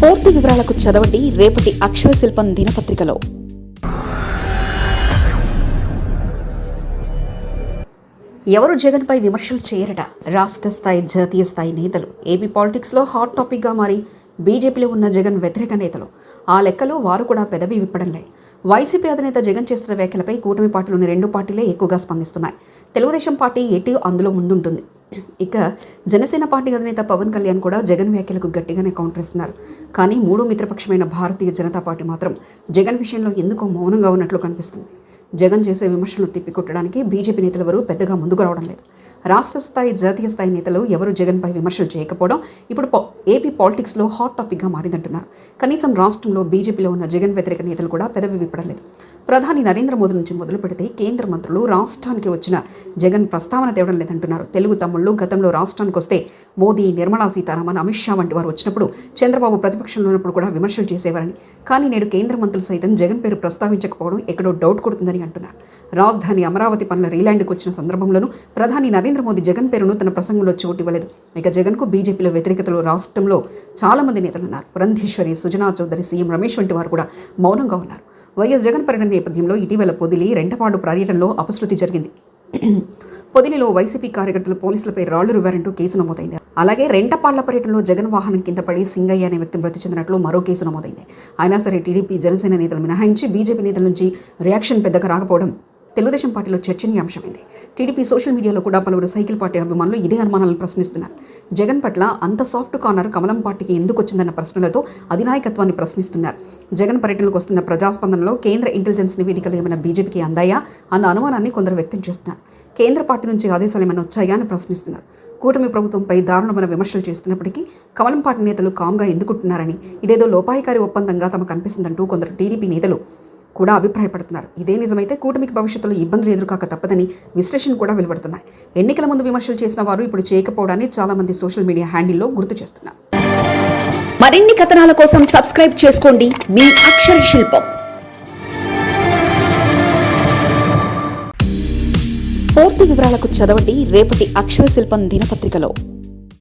పూర్తి వివరాలకు చదవండి రేపటి అక్షర శిల్పం దినపత్రికలో. ఎవరు జగన్పై విమర్శలు చేయరట? రాష్ట్ర స్థాయి జాతీయ స్థాయి నేతలు. ఏపీ పాలిటిక్స్లో హాట్ టాపిక్గా మారి బీజేపీలో ఉన్న జగన్ వ్యతిరేక నేతలు. ఆ లెక్కలో వారు కూడా పెదవి విప్పడంలే. వైసీపీ అధినేత జగన్ చేస్తున్న వ్యాఖ్యలపై కూటమి పార్టీలోని రెండు పార్టీలే ఎక్కువగా స్పందిస్తున్నాయి. తెలుగుదేశం పార్టీ ఎటు అందులో ముందుంటుంది? ఇక జనసేన పార్టీ అధినేత పవన్ కళ్యాణ్ కూడా జగన్ వ్యాఖ్యలకు గట్టిగానే కౌంటర్ ఇస్తున్నారు. కానీ మూడో మిత్రపక్షమైన భారతీయ జనతా పార్టీ మాత్రం జగన్ విషయంలో ఎందుకో మౌనంగా ఉన్నట్లు కనిపిస్తుంది. జగన్ చేసే విమర్శలు తిప్పికొట్టడానికి బీజేపీ నేతలు ఎవరూ పెద్దగా ముందుకు రావడం లేదు. రాష్ట్ర స్థాయి జాతీయ స్థాయి నేతలు ఎవరు జగన్పై విమర్శలు చేయకపోవడం ఇప్పుడు ఏపీ పాలిటిక్స్లో హాట్ టాపిక్గా మారిందంటున్నారు. కనీసం రాష్ట్రంలో బీజేపీలో ఉన్న జగన్ వ్యతిరేక నేతలు కూడా పెదవి విప్పడం లేదు. ప్రధాని నరేంద్ర మోదీ నుంచి మొదలు పెడితే కేంద్ర మంత్రులు రాష్ట్రానికి వచ్చిన జగన్ ప్రస్తావన తేవడం లేదంటున్నారు. తెలుగు తమ్ముళ్ళు గతంలో రాష్ట్రానికి వస్తే మోదీ నిర్మలా సీతారామన్ అమిత్ షా వంటి వారు వచ్చినప్పుడు చంద్రబాబు ప్రతిపక్షంలో ఉన్నప్పుడు కూడా విమర్శలు చేసేవారని. కానీ నేడు కేంద్ర మంత్రులు సైతం జగన్ పేరు ప్రస్తావించకపోవడం ఎక్కడో డౌట్ కొడుతుందని అంటున్నారు. రాజధాని అమరావతి పనుల రీలాండ్కి వచ్చిన సందర్భంలోనూ ప్రధాని నరేంద్ర మోదీ జగన్ పేరును తన ప్రసంగంలో చోటు ఇవ్వలేదు. ఇక జగన్కు బీజేపీలో వ్యతిరేకతలు రాష్ట్రంలో చాలామంది నేతలు ఉన్నారు పురంధేశ్వరి సుజనా చౌదరి సీఎం రమేష్ వంటి వారు కూడా మౌనంగా ఉన్నారు. వైఎస్ జగన్ పర్యటన నేపథ్యంలో ఇటీవల పొదిలి రెంటపాడు పర్యటనలో అపశృతి జరిగింది. పొదిలిలో వైసీపీ కార్యకర్తలు పోలీసులపై రాళ్ళు రువ్వారంటూ కేసు నమోదైంది. అలాగే రెంటపాళ్ళ పర్యటనలో జగన్ వాహనం కింద పడి సింగయ్య అనే వ్యక్తి మృతి చెందినట్లు మరో కేసు నమోదైంది. అయినా సరే టీడీపీ జనసేన నేతలు మినహాయించి బీజేపీ నేతల నుంచి రియాక్షన్ పెద్దగా రాకపోవడం తెలుగుదేశం పార్టీలో చర్చనీయాంశమైంది. టీడీపీ సోషల్ మీడియాలో కూడా పలువురు సైకిల్ పార్టీ అభిమానులు ఇదే అనుమానాలను ప్రశ్నిస్తున్నారు. జగన్ పట్ల అంత సాఫ్ట్ కార్నర్ కమలం పార్టీకి ఎందుకు వచ్చిందన్న ప్రశ్నలతో అధినాయకత్వాన్ని ప్రశ్నిస్తున్నారు. జగన్ పర్యటనకు వస్తున్న ప్రజాస్పందనలో కేంద్ర ఇంటెలిజెన్స్ నివేదికలు ఏమైనా బీజేపీకి అందాయా అన్న అనుమానాన్ని కొందరు వ్యక్తం చేస్తున్నారు. కేంద్ర పార్టీ నుంచి ఆదేశాలు ఏమైనా వచ్చాయా అని ప్రశ్నిస్తున్నారు. కూటమి ప్రభుత్వంపై దారుణమైన విమర్శలు చేస్తున్నప్పటికీ కమలం పార్టీ నేతలు కామ్గా ఎందుకుంటున్నారని ఇదేదో లోపాయికారి ఒప్పందంగా తమకు అనిపిస్తుందంటూ కొందరు టీడీపీ నేతలు కూడా అభిప్రాయపడుతున్నారు. ఇదే నిజమైతే కూటమికి భవిష్యత్తులో ఇబ్బందులు ఎదురుకాక తప్పదని విశ్లేషణ కూడా వెలువడుతున్నాయి. ఎన్నికల ముందు విమర్శలు చేసిన వారు ఇప్పుడు చేయకపోవడాన్ని చాలామంది సోషల్ మీడియా హ్యాండిల్లో గుర్తు చేస్తున్నారు. మరిన్ని కథనాల కోసం సబ్స్క్రైబ్ చేసుకోండి. మీ అక్షర శిల్పం. పూర్తి వివరాలకు చదవండి. రేపటి అక్షర శిల్పం దినపత్రికలో.